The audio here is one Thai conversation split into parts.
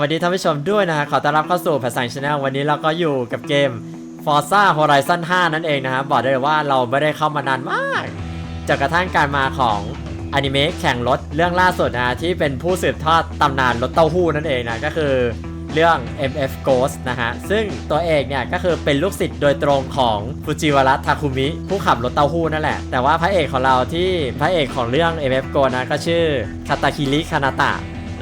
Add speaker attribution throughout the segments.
Speaker 1: วัสดีท่านผู้ชมด้วยนะฮะขอต้อนรับเข้าสู่ภาษาชาแนลวันนี้เราก็อยู่กับเกม Forza Horizon 5 นั่นเองนะครับบอกได้เลยว่าเราไม่ได้เข้ามานานมากจากกระทั่งการมาของอนิเมะแข่งรถเรื่องล่าสุดนะฮะที่เป็นผู้สืบทอดตำนานรถเต้าหู้นั่นเองนะก็คือเรื่อง MF Ghost นะฮะ ซึ่งตัวเอกเนี่ยก็คือเป็นลูกศิษย์โดยตรงของฟูจิวาระทาคุมิ ผู้ขับรถเต้าหู้นั่นแหละ แต่ว่าพระเอกของเราที่พระเอกของเรื่อง MF Ghost นะก็ชื่อคาตาคิริคานาตะ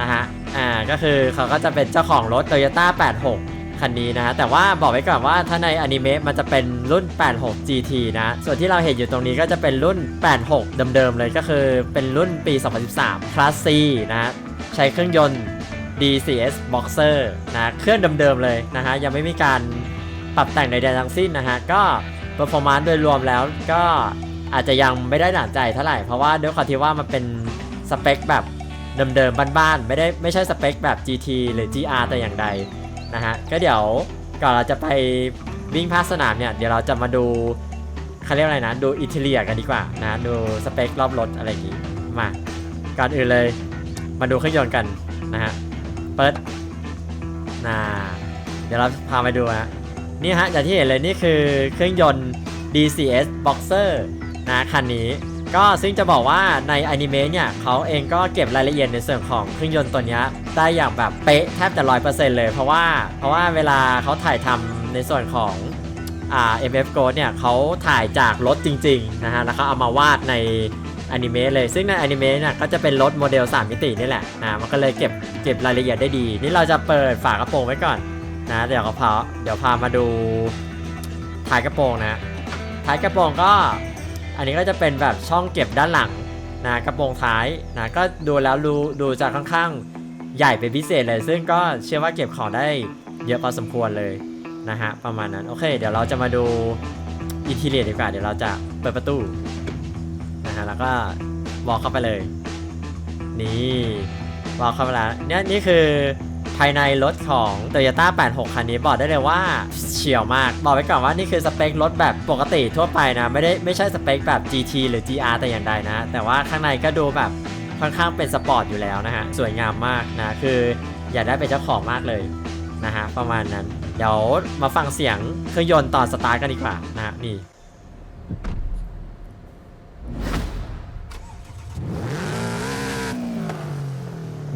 Speaker 1: นะฮะ อ่าก็คือเขาก็จะเป็นเจ้าของรถ Toyota 86 คันนี้นะฮะแต่ว่าบอกไว้ก่อนว่าถ้าในอนิเมะมันจะเป็นรุ่น 86 GT นะส่วนที่เราเห็นอยู่ตรงนี้ก็จะเป็นรุ่น 86 เดิมๆเลยก็คือเป็นรุ่นปี 2013 Class C นะฮะใช้เครื่องยนต์ DCS Boxer นะเครื่องเดิมๆเลยนะฮะยังไม่มีการปรับแต่งใดๆทั้งสิ้นนะฮะก็ performance โดยรวมแล้วก็อาจจะยังไม่ได้หนานใจเท่าไหร่ เพราะว่าด้วยความที่ว่ามันเป็นสเปคแบบ เดิมๆบ้านๆไม่ได้ไม่ใช่สเปคแบบ GT หรือ GR แต่อย่างใดนะฮะก็เดี๋ยวก่อนเราจะไปวิ่งภาคสนามเนี่ยเดี๋ยวเราจะมาดูเขาเรียกอะไรนะ ดูอินเทเลียกันดีกว่านะดูสเปครอบรถอะไรอย่างงี้มาก่อนอื่นเลยมาดูเครื่องยนต์กันนะฮะเปิดนาเดี๋ยวเราพาไปดูฮะนี่ฮะอย่างที่เห็นเลยนี่คือเครื่องยนต์ DCS Boxer นะคันนี้ ก็ซึ่งจะบอกว่าในอนิเมะเนี่ยเขาเองก็เก็บรายละเอียดในส่วนของเครื่องยนต์ตัวนี้ได้อย่างแบบเป๊ะแทบจะร้อยเปอร์เซ็นต์เลย เพราะว่าเพราะว่าเวลาเขาถ่ายทำในส่วนของอ่า MF Go เนี่ยเขาถ่ายจากรถจริงๆนะฮะแล้วเขาเอามาวาดในอนิเมะเลยซึ่งในอนิเมะเนี่ยก็จะเป็นรถโมเดล 3 มิตินี่แหละนะมันก็เลยเก็บเก็บรายละเอียดได้ดี นี่เราจะเปิดฝากระโปรงไว้ก่อนนะเดี๋ยวเขาพาเดี๋ยวพามาดูท้ายกระโปรงนะท้ายกระโปรงก็ อันนี้ก็จะเป็นแบบช่องเก็บด้านหลังนะกระโปรงท้ายนะก็ดูแล้วดูดูจะค่อนข้างใหญ่เป็นพิเศษเลย ซึ่งก็เชื่อว่าเก็บของได้เยอะพอสมควรเลยนะฮะประมาณนั้นโอเค เดี๋ยวเราจะมาดูอินทีเรียดีกว่าเดี๋ยวเราจะเปิดประตูนะฮะแล้วก็วอลเข้าไปเลย นี่วอลเข้าไปแล้วเนี่ยนี่คือ ภายในรถของ Toyota 86 คันนี้บอกได้เลยว่าเฉียวมาก บอกไว้ก่อนว่านี่คือสเปครถแบบปกติทั่วไปนะ ไม่ได้ไม่ใช่สเปคแบบ GT หรือ GR แต่อย่างใดนะ แต่ว่าข้างในก็ดูแบบค่อนข้างเป็นสปอร์ตอยู่แล้วนะฮะ สวยงามมากนะ คืออยากได้เป็นเจ้าของมากเลยนะฮะ ประมาณนั้น เดี๋ยวมาฟังเสียงเครื่องยนต์ตอนสตาร์ทกันดีกว่านะฮะนี่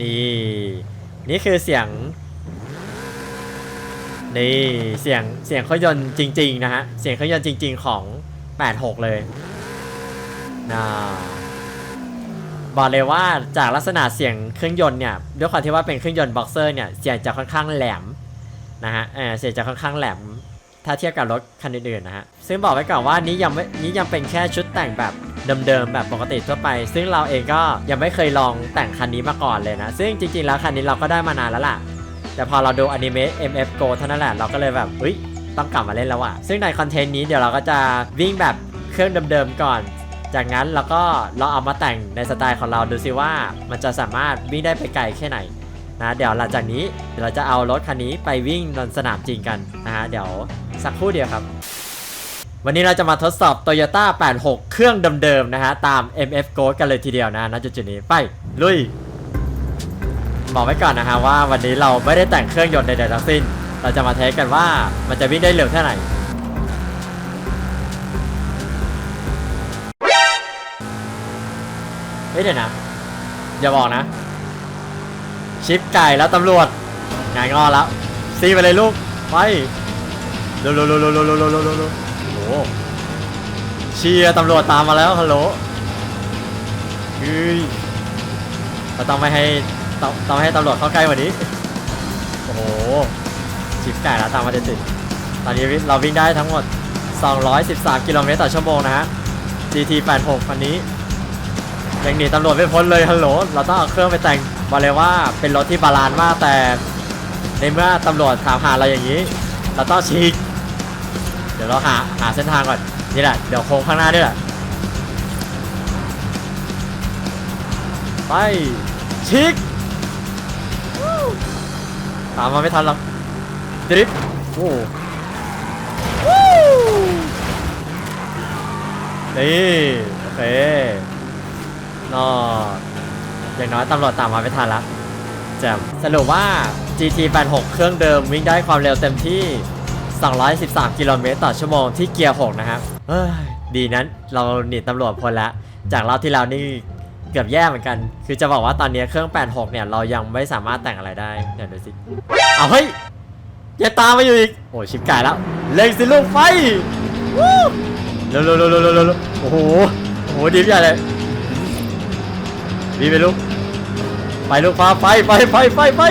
Speaker 1: นี่ นี่คือเสียง นี่เสียงเสียงเครื่องยนต์จริง ๆ นะฮะ เสียงเครื่องยนต์จริง ๆ ของ 86 เลยนะบอกเลยว่าจากลักษณะเสียงเครื่องยนต์เนี่ยด้วยความที่ว่าเป็นเครื่องยนต์บ็อกเซอร์เนี่ยเสียงจะค่อนข้างแหลมนะฮะเออเสียงจะค่อนข้างแหลมถ้าเทียบกับรถคันอื่นๆนะฮะซึ่งบอกไว้ก่อนว่านี้ยังไม่นี้ยังเป็นแค่ชุดแต่งแบบ เดิมๆแบบปกติทั่วไป ซึ่งเราเองก็ยังไม่เคยลองแต่งคันนี้มาก่อนเลยนะ ซึ่งจริงๆแล้วคันนี้เราก็ได้มานานแล้วล่ะ แต่พอเราดูอนิเมะ MF Go เท่านั้นแหละเราก็เลยแบบเฮ้ยต้องกลับมาเล่นแล้วอะซึ่งในคอนเทนต์นี้เดี๋ยวเราก็จะวิ่งแบบเครื่องเดิมๆก่อน จากนั้นเราก็เราเอามาแต่งในสไตล์ของเราดูซิว่ามันจะสามารถวิ่งได้ไปไกลแค่ไหนนะเดี๋ยวหลังจากนี้เดี๋ยวเราจะเอารถคันนี้ไปวิ่งบนสนามจริงกันนะฮะเดี๋ยวสักครู่เดียวครับ วันนี้เราจะมาทดสอบ Toyota 86 เครื่องเดิมๆนะฮะ ตาม MF Go กันเลยทีเดียวนะณจุดๆนี้ไป ลุย บอกไว้ก่อนนะฮะว่าวันนี้เราไม่ได้แต่งเครื่องยนต์ใดๆทั้งสิ้น เราจะมาเทสกันว่ามันจะวิ่งได้เร็วแค่ไหน เฮ้ยเดี๋ยวนะ อย่าบอกนะ ชิปไก่แล้วตำรวจงานงอแล้ว ซีไปเลยลูก ไปเร็วๆๆๆๆๆๆๆโอ้โห เชียตำรวจตามมาแล้วฮัลโหลเฮ้ยเราต้องไม่ให้ต้องต้องไม่ให้ตำรวจเข้าใกล้กว่านี้ โอ้โหชิปไก่แล้วตามมาติดๆตอนนี้เราวิ่งได้ทั้งหมด 213 กิโลเมตรต่อชั่วโมงนะฮะ GT 86คันนี้ยังหนีตำรวจไม่พ้นเลยฮัลโหล เราต้องเอาเครื่องไปแต่งบอกเลยว่าเป็นรถที่บาลานซ์มากแต่ในเมื่อตำรวจถามหาเราอย่างนี้ เราต้องฉีก ดี๋ยวเราหาหาเส้นทางก่อนนี่แหละเดี๋ยวโค้งข้างหน้านี่แหละไปฉีกตามมาไม่ทันหรอกดริฟโอ้วู้นี่โอเคนออย่างน้อยตำรวจตามมาไม่ทันละแจมสรุปว่า GT 86 เครื่องเดิมวิ่งได้ความเร็วเต็มที่ 213 กิโลเมตรต่อชั่วโมงที่เกียร์ 6 นะครับเอ้ยดีนั้นเราหนีตำรวจพ้นแล้วจากรอบที่แล้วนี่เกือบแย่เหมือนกัน คือจะบอกว่าตอนนี้เครื่อง 86 เนี่ย เรายังไม่สามารถแต่งอะไรได้ เดี๋ยวดูสิ เอาเฮ้ย อย่าตามมาอยู่อีก โอ้ชิบกายแล้ว เล็งสิลูกไฟเร็วเร็วเร็วเร็วโอ้โห โอ้โหดีใหญ่เลยดีไปลูก ไปลูกฟ้าไปไปไปไปไป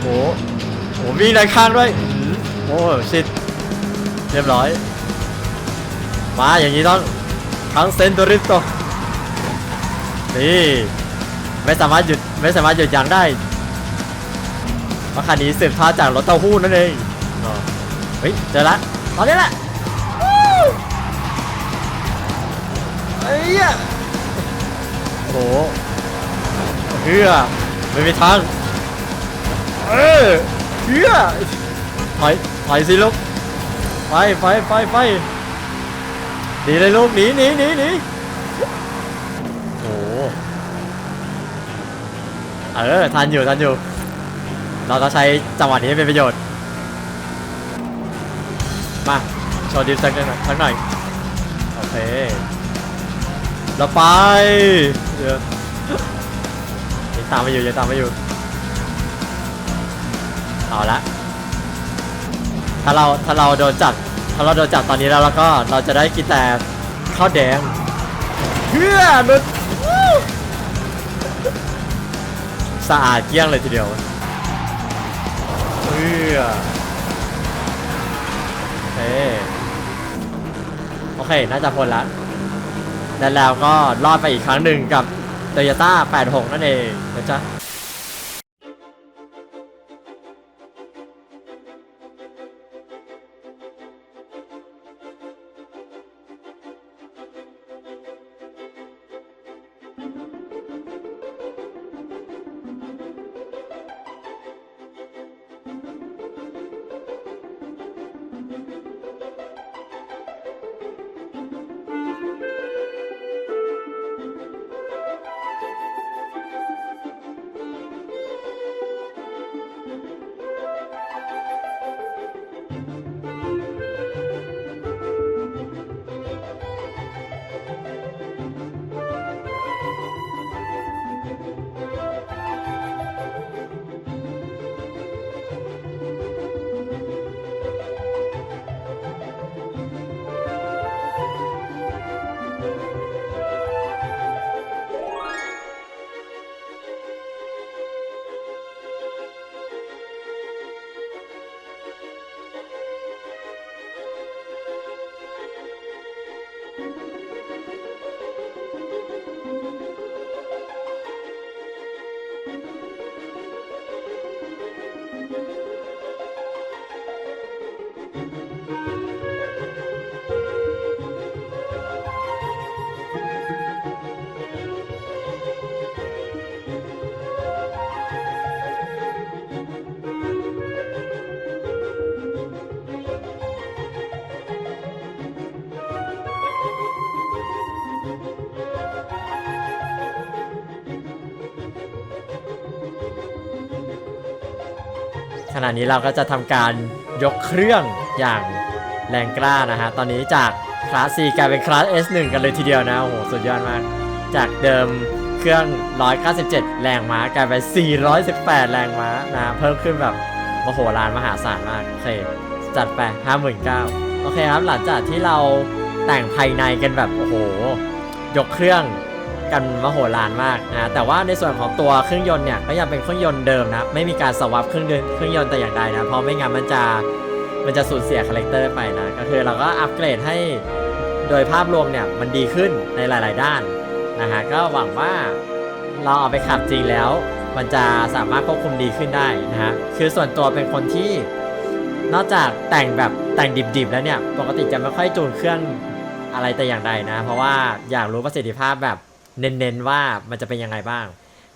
Speaker 1: โอ้โหวิ่งในข้างด้วย อื้อหือโอ้ชิดเรียบร้อย มาอย่างนี้ต้องทั้งเซนโตริโตนี่ไม่สามารถหยุดไม่สามารถหยุดยั้งได้เพราะคันนี้สืบทอดจากรถเต้าหู้นั่นเองเฮ้ยเจอละตอนนี้แหละวู้เอ้ยโอ้โหเฮือไม่มีทางเออเฮือถอย ถอยสิลูกไปไปไปไปหนีเลยลูกหนีหนีหนีหนีโอ้เออทันอยู่ทันอยู่ เราต้องใช้จังหวะนี้ให้เป็นประโยชน์ มาโชว์ดิฟสักหน่อยสักหน่อย โอเค เราไปเดี๋ยวยังตามมาอยู่ยังตามมาอยู่ เอาละ ถ้าเราถ้าเราโดนจับถ้าเราโดนจับตอนนี้แล้วแล้วก็เราจะได้กินแต่ข้าวแดงเพื่อนุดสะอาดเกลี้ยงเลยทีเดียวเพื่อโอเคโอเค น่าจะพ้นแล้วแล้วก็รอดไปอีกครั้งหนึ่งกับโตโยต้า86 นั่นเองนะจ๊ะ ขณะนี้เราก็จะทำการยกเครื่องอย่างแรงกล้านะฮะ ตอนนี้จากคลาส C กลายเป็นคลาส S1 กันเลยทีเดียวนะโอ้โหสุดยอดมาก จากเดิมเครื่อง 197 แรงม้ากลายเป็น 418 แรงม้านะ เพิ่มขึ้นแบบมโหฬารมหาศาลมาก โอเค จัดไป 59,000โอเคครับ หลังจากที่เราแต่งภายในกันแบบ โอ้โห ยกเครื่อง กันมโหฬารมากนะแต่ว่าในส่วนของตัวเครื่องยนต์เนี่ยก็ยังเป็นเครื่องยนต์เดิมนะไม่มีการสวับเครื่องยนต์เครื่องยนต์แต่อย่างใดนะเพราะไม่งั้นมันจะมันจะสูญเสียคาแรคเตอร์ไปนะก็คือเราก็อัปเกรดให้โดยภาพรวมเนี่ยมันดีขึ้นในหลาย ๆ ด้านนะฮะก็หวังว่าเราเอาไปขับจริงแล้ว มันจะสามารถควบคุมดีขึ้นได้นะฮะคือส่วนตัวเป็นคนที่นอกจากแต่งแบบแต่งดิบ ๆ แล้วเนี่ยปกติจะไม่ค่อยจูนเครื่องอะไรแต่อย่างใดนะ เพราะว่าอยากรู้ประสิทธิภาพแบบ เน้นๆว่ามันจะเป็นยังไงบ้าง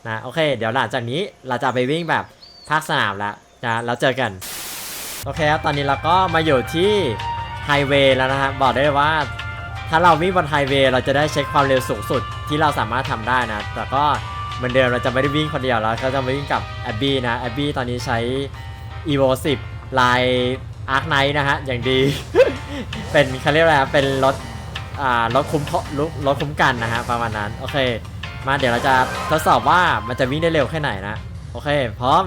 Speaker 1: นะโอเค เดี๋ยวหลังจากนี้เราจะไปวิ่งแบบภาคสนามแล้วนะแล้วเจอกัน โอเคครับตอนนี้เราก็มาอยู่ที่ไฮเวย์แล้วนะครับบอกได้ว่า ถ้าเราวิ่งบนไฮเวย์เราจะได้เช็คความเร็วสูงสุดที่เราสามารถทำได้นะ แต่ก็เหมือนเดิมเราจะไม่ได้วิ่งคนเดียวแล้วก็จะมาวิ่งกับแอบบี้นะแอบบี้ตอนนี้ใช้ evo 10ลาย arc knight นะฮะอย่างดี เป็นเขาเรียกอะไรเป็นรถ อ่ารถคุ้มรถรถคุ้มกันนะฮะประมาณนั้นโอเค มาเดี๋ยวเราจะทดสอบว่ามันจะวิ่งได้เร็วแค่ไหนนะโอเค พร้อม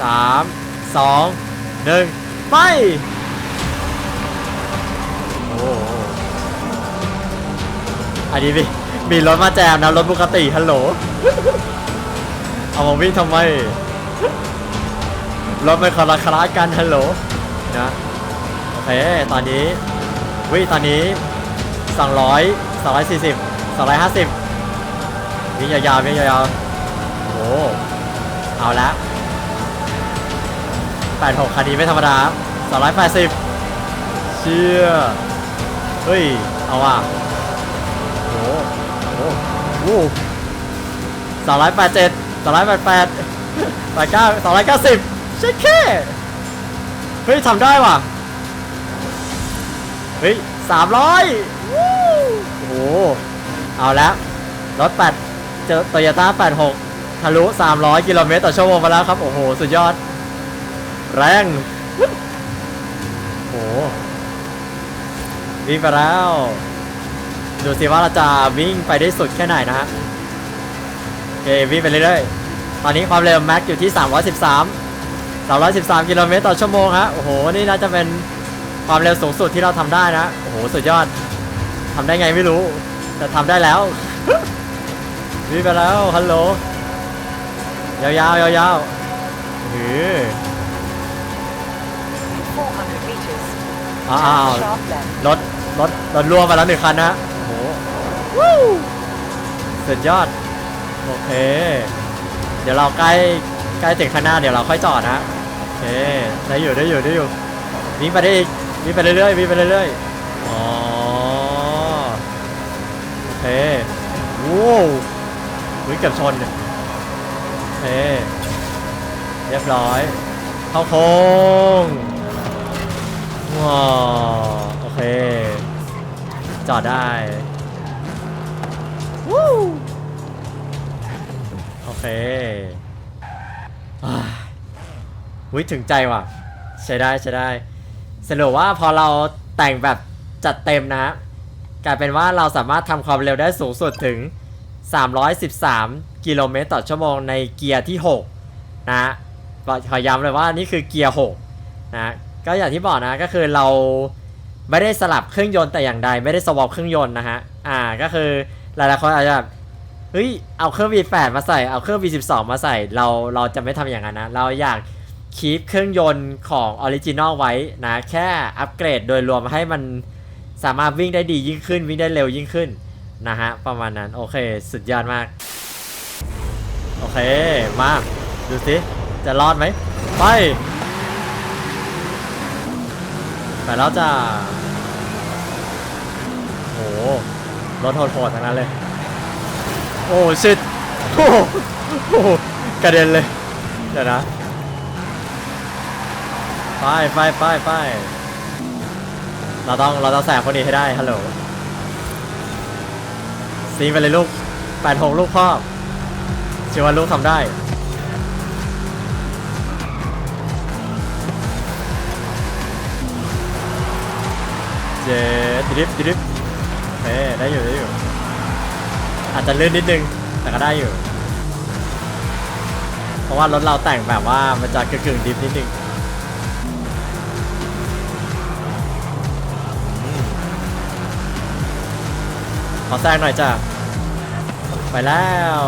Speaker 1: 3 2 1ไปโอ้โหอันนี้มีมีรถมาแจมนะรถปกติฮัลโหลเอามาวิ่งทำไมรถไม่คาราคารากันฮัลโหลนะโอเคตอนนี้วิตอนนี้ 200 240 250วิ่งยาวๆวิ่งยาวๆโอ้เอาละ86คันนี้ไม่ธรรมดา280 เชี่ยเฮ้ย เอาว่ะโอ้โหโอ้สองร้อยแปดเจ็ดสองร้อยแปดแปดแปดเก้าสองร้อยเก้าสิบใช่แค่เฮ้ยทำได้ว่ะ เฮ้ยสามร้อย เอาแล้วรถแปดเจอโตโยต้าแปดหกทะลุสามร้อยกิโลเมตรต่อชั่วโมงมาแล้วครับ โอ้โห สุดยอด แรงโอ้โหวิ่งไปแล้ว ดูสิว่าเราจะวิ่งไปได้สุดแค่ไหนนะฮะโอเควิ่งไปเรื่อยๆ ตอนนี้ความเร็วแม็กอยู่ที่ 313 313 กิโลเมตรต่อชั่วโมงฮะ โอ้โห นี่น่าจะเป็นความเร็วสูงสุดที่เราทำได้นะ โอ้โห สุดยอด ทำได้ไงไม่รู้ แต่ทำได้แล้ววิ่งไปแล้วฮัลโหลยาวๆยาวๆหือ
Speaker 2: 400 meters.
Speaker 1: อ้าว
Speaker 2: Sharp left.
Speaker 1: รถรถรถร่วงไปแล้วหนึ่งคันนะโอ้โหวู้สุดยอด โอเค เดี๋ยวเราใกล้ใกล้ถึงข้างหน้าเดี๋ยวเราค่อยจอดนะโอเคได้อยู่ได้อยู่ได้อยู่วิ่งไปได้อีกวิ่งไปเรื่อยๆวิ่งไปเรื่อยๆอ๋อ โอ เคว้าววิ่งเกือบชนเนี่ยโอเคเรียบร้อย เข้าโค้งว้าวโอเค จอดได้วู้โอเคอ่าวิถึงใจว่ะ ใช้ได้ใช้ได้สรุปว่าพอเราแต่งแบบจัดเต็มนะ กลายเป็นว่าเราสามารถทำความเร็วได้สูงสุดถึง 313 กิโลเมตรต่อชั่วโมงในเกียร์ที่ 6นะฮะขอย้ำเลยว่านี่คือเกียร์ 6 นะ ก็อย่างที่บอกนะก็คือเราไม่ได้สลับเครื่องยนต์แต่อย่างใด ไม่ได้สวอปเครื่องยนต์นะฮะ อ่าก็คือหลายๆคนอาจจะแบบเฮ้ยเอาเครื่อง V8 มาใส่เอาเครื่อง V12 มาใส่เราเราจะไม่ทำอย่างนั้นนะ เราอยากคีปเครื่องยนต์ของออริจินอลไว้นะ แค่อัปเกรดโดยรวมให้มัน สามารถวิ่งได้ดียิ่งขึ้น วิ่งได้เร็วยิ่งขึ้นนะฮะประมาณนั้นโอเคสุดยอดมาก โอเคมาดูสิจะรอดไหมไปไปแล้วจ้าโอ้โหรถโหดๆทั้งนั้นเลย โอ้ชิดโอ้โหโอ้โหกระเด็นเลย เดี๋ยวนะ ไปไปไปไป เราต้องเราต้องแสบคนนี้ให้ได้ฮัลโหลซีไปเลยลูกแปดหกลูกพ่อเชื่อว่าลูกทำได้เจ็ดดริฟดริฟโอเคได้อยู่ได้อยู่ อาจจะลื่นนิดนึง แต่ก็ได้อยู่ เพราะว่ารถเราแต่งแบบว่ามันจะกึ่งๆดิฟนิดนึง ขอแซงหน่อยจ้ะไปแล้ว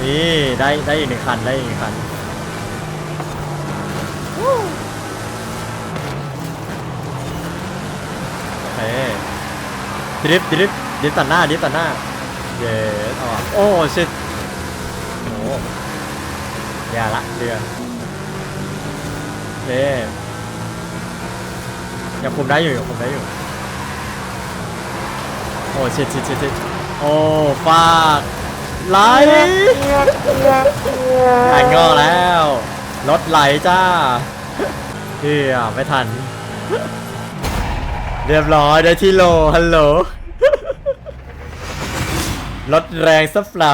Speaker 1: นี่ได้ได้อีกหนึ่งคันได้อีกหนึ่งคันโอเคดริฟต์ดริฟต์ดริฟต์ตัดหน้าดริฟต์ตัดหน้าเย้เอาว่ะโอ้ชิตโอ้อย่าละเรือโอเคยังคุมได้อยู่ยังคุมได้อยู่ อ้ชิตชิตชิตชิตโอ้ฟากไหลแข่งงอกแล้วรถไหลจ้าเฮียไม่ทัน เรียบร้อยได้ที่โลฮัลโหลรถแรงสับเปล่า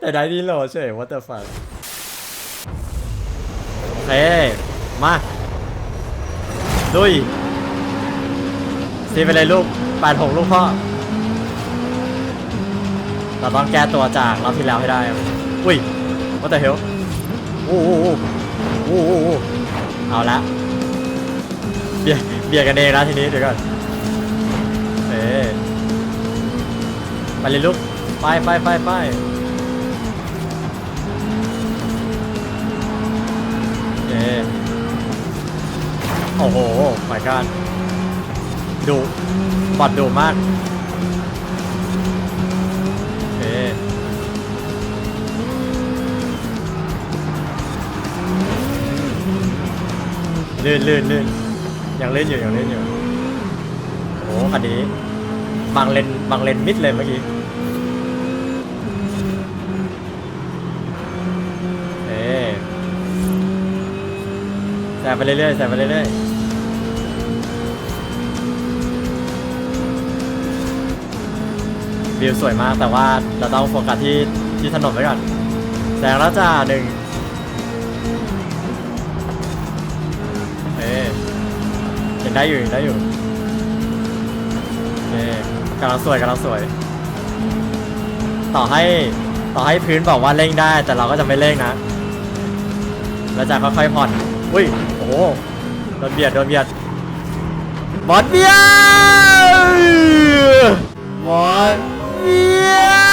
Speaker 1: แต่ได้ที่โลเฉย what the fuck โอเค มาลุยซีไปเลยลูกแปดหกลูกพ่อ เราต้องแก้ตัวจากรอบที่แล้วให้ได้ อุ้ย what the hell โอ้โหโอ้โหเอาละเบียเบียกันเองนะทีนี้เดี๋ยวก่อนเอ๊ไปเลยลูกไปไปไปไปเอ๊โอ้โหหมายการดูบอดดูมาก ลื่นลื่นลื่นยังเล่นอยู่ยังเล่นอยู่โอ้คันนี้บางเลนบางเลนมิดเลยเมื่อกี้เอ๊แซงไปเรื่อยๆแซงไปเรื่อยๆวิวสวยมากแต่ว่าเราต้องโฟกัสที่ที่ถนนไว้ก่อนแซงแล้วจ้าหนึ่ง ได้อยู่ได้อยู่เอกำลังสวยกำลังสวย ต่อให้ต่อให้พื้นบอกว่าเร่งได้ แต่เราก็จะไม่เร่งนะเราจะค่อยๆผ่อน อุ้ย โอ้โหโดนเบียดโดนเบียด บอลเบียดบอลเบีย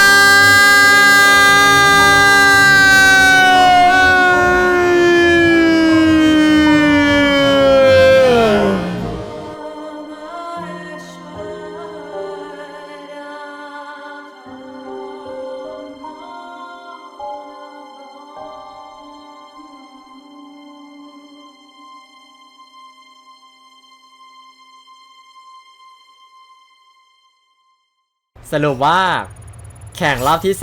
Speaker 1: สรุปว่าแข่งรอบที่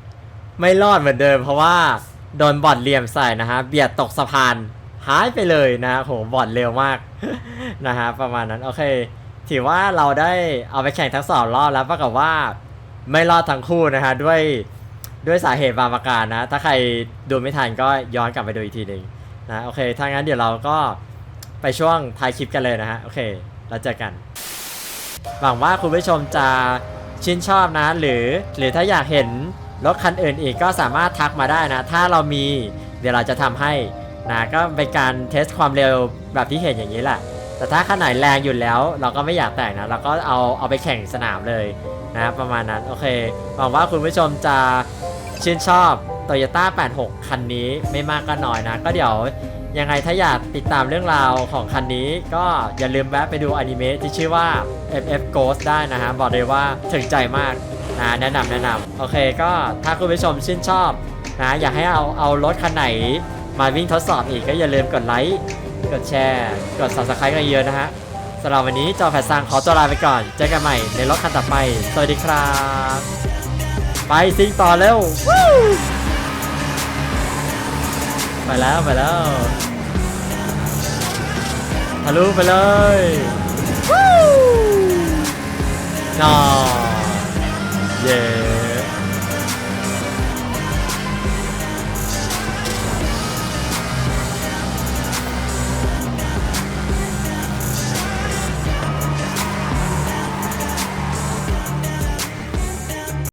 Speaker 1: 2ไม่รอดเหมือนเดิม เพราะว่าโดนบอดเหลี่ยมใส่นะฮะเบียดตกสะพานหายไปเลยนะโหบอดเร็วมากนะฮะประมาณนั้นโอเค ถือว่าเราได้เอาไปแข่งทั้งสองรอบแล้วปรากฏว่าไม่รอดทั้งคู่นะฮะด้วยด้วยสาเหตุบางประการนะ ถ้าใครดูไม่ทันก็ย้อนกลับไปดูอีกทีหนึ่งนะโอเคถ้างั้นเดี๋ยวเราก็ไปช่วงท้ายคลิปกันเลยนะฮะโอเค แล้วเจอกัน หวังว่าคุณผู้ชมจะ ชื่นชอบนะ หรือหรือถ้าอยากเห็นรถคันอื่นอีกก็สามารถทักมาได้นะ ถ้าเรามีเดี๋ยวเราจะทำให้นะก็เป็นการเทสความเร็วแบบที่เห็นอย่างนี้แหละ แต่ถ้าคันไหนแรงอยู่แล้ว เราก็ไม่อยากแต่งนะ เราก็เอาเอาไปแข่งสนามเลยนะประมาณนั้นโอเคหวังว่าคุณผู้ชมจะชื่นชอบ Toyota 86 คันนี้ไม่มากก็น้อยนะ ก็เดี๋ยว ยังไงถ้าอยากติดตามเรื่องราวของคันนี้ ก็อย่าลืมแวะไปดูอนิเมะที่ชื่อว่า FF Ghost ได้นะฮะ บอกเลยว่าถึงใจมากนะแนะนำแนะนำโอเคก็ถ้าคุณผู้ชมชื่นชอบนะอยากให้เอาเอารถคันไหนมาวิ่งทดสอบอีกก็อย่าลืมกดไลค์กดแชร์ กด subscribe กันเยอะนะฮะสำหรับวันนี้จอแผดซังขอตัวลาไปก่อน เจอกันใหม่ในรถคันต่อไป สวัสดีครับ ไปซิงต่อเร็ว ไปแล้วไปแล้วทะลุไปเลยวู้นอเย้